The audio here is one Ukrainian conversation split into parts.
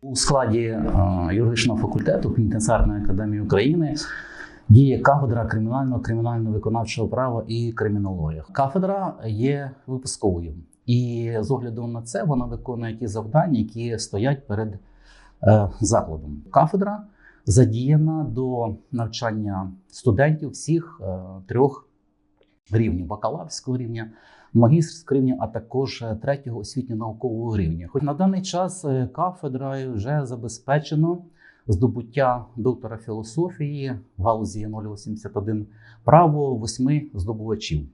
У складі е, юридичного факультету Пенітенціарної академії України діє кафедра кримінального кримінально виконавчого права і кримінології. Кафедра є випусковою, і з огляду на це вона виконує ті завдання, які стоять перед е, закладом. Кафедра задіяна до навчання студентів всіх е, трьох рівнів бакалаврського рівня, магістерського рівня, а також е, третього освітньо-наукового рівня. Хоч на даний час е, кафедрою вже забезпечено здобуття доктора філософії в галузі 081 право восьми здобувачів.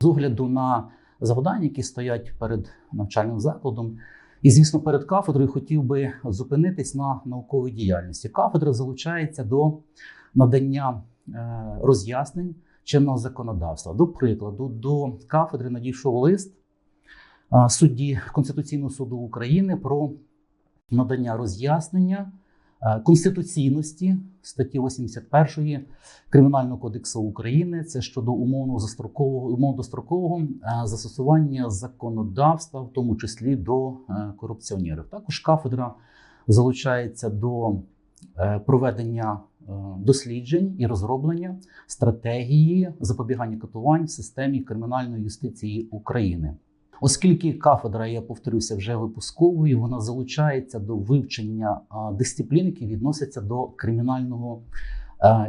З огляду на завдання, які стоять перед навчальним закладом, і, звісно, перед кафедрою хотів би зупинитись на науковій діяльності. Кафедра залучається до надання е, роз'яснень чинного законодавства. До прикладу, до кафедри надійшов лист судді Конституційного суду України про надання роз'яснення конституційності статті 81 Кримінального кодексу України. Це щодо умовно застрокового умовно дострокового застосування законодавства, в тому числі до е, корупціонерів. Також кафедра залучається до е, проведення досліджень і розроблення стратегії запобігання катувань в системі кримінальної юстиції України. Оскільки кафедра, я повторюся, вже випусковою, вона залучається до вивчення дисциплін, які відносяться до кримінального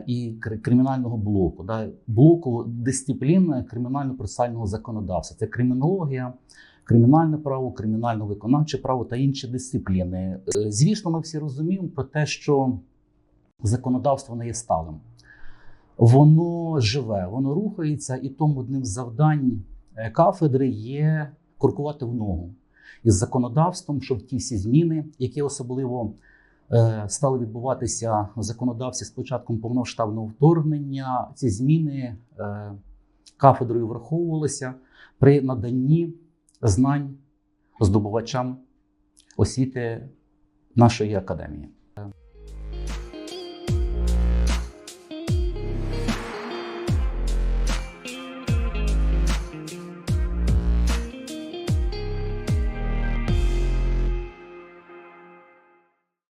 і кримінального блоку, да, блоку дисциплін кримінально-процесуального законодавства. Це кримінологія, кримінальне право, кримінально-виконавче право та інші дисципліни. Е, Звісно, ми всі розуміємо про те, що законодавство не є сталим. Воно живе, воно рухається, і тому одним з завдань е, кафедри є крокувати в ногу із законодавством, щоб ті всі зміни, які особливо е, стали відбуватися в законодавстві з початком повномасштабного вторгнення, ці зміни е, кафедрою враховувалися при наданні знань здобувачам освіти нашої академії.